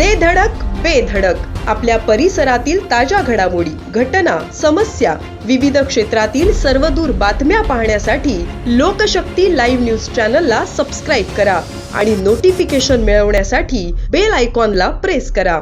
दे धडक बेधडक आपल्या परिसरातील ताज्या घडामोडी घटना समस्या विविध क्षेत्रातील सर्वदूर बातम्या पाहण्यासाठी लोकशक्ती लाईव्ह न्यूज चॅनलला सबस्क्राईब करा आणि नोटिफिकेशन मिळवण्यासाठी बेल आयकॉनला प्रेस करा.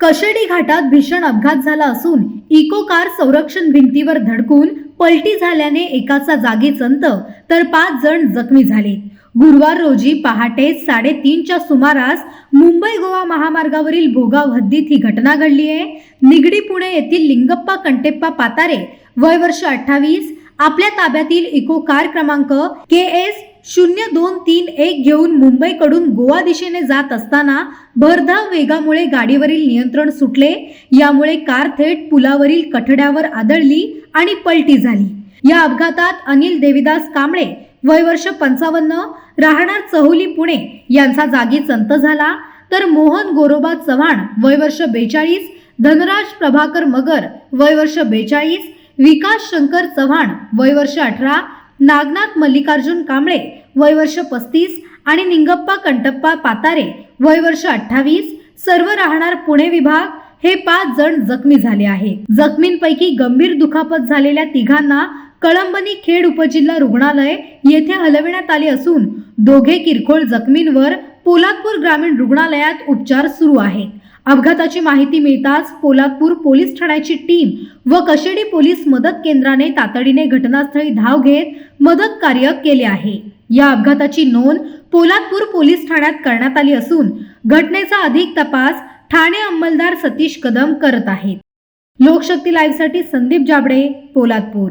कशेडी घाटात भीषण अपघात झाला असून इको कार संरक्षण भिंतीवर धडकून पलटी झाल्याने एकाचा जागीच अंत तर पाच जण जखमी झाले. गुरुवार रोजी पहाटे साडेतीनच्या सुमारास मुंबई गोवा महामार्गावरील भोगाव हद्दीत ही घटना घडली आहे. निगडी पुणे येथील लिंगप्पा कंटेप्पा पातारे वय वर्ष अठ्ठावीस आपल्या ताब्यातील इको कार क्रमांक के एस शून्य दोन तीन एक घेऊन मुंबईकडून गोवा दिशेने जात असताना भरधाव वेगामुळे गाडीवरील नियंत्रण सुटले. यामुळे कार थेट पुलावरील कठड्यावर आदळली आणि पलटी झाली. या अपघातात अनिल देविदास कांबळे वय वर्ष पंचावन्न राहणार चहुली पुणे यांचा जागीच अंत झाला. तर मोहन गोरोबा चव्हाण वय वर्ष बेचाळीस धनराज प्रभाकर मगर वय वर्ष बेचाळीस विकास शंकर चव्हाण वय वर्ष अठरा नागनाथ मल्लिकार्जुन कांबळे वय वर्ष पस्तीस आणि निंगप्पा कंटप्पा पातारे वय वर्ष अठ्ठावीस सर्व राहणार पुणे विभाग हे पाच जण जखमी झाले आहेत. जखमींपैकी गंभीर दुखापत झालेल्या तिघांना कळंबनी खेड उपजिल्हा रुग्णालय येथे हलविण्यात आले असून दोघे किरकोळ जखमींवर पोलादपूर ग्रामीण रुग्णालयात उपचार सुरू आहेत. अपघाताची माहिती मिळताच पोलादपूर पोलीस ठाण्याची टीम व कशेडी पोलीस मदत केंद्राने तातडीने घटनास्थळी धाव घेत मदत कार्य केले आहे. या अपघाताची नोंद पोलादपूर पोलीस ठाण्यात करण्यात आली असून घटनेचा अधिक तपास ठाणे अंमलदार सतीश कदम करत आहेत. लोकशक्ती लाईव्हसाठी संदीप जाबडे पोलादपूर.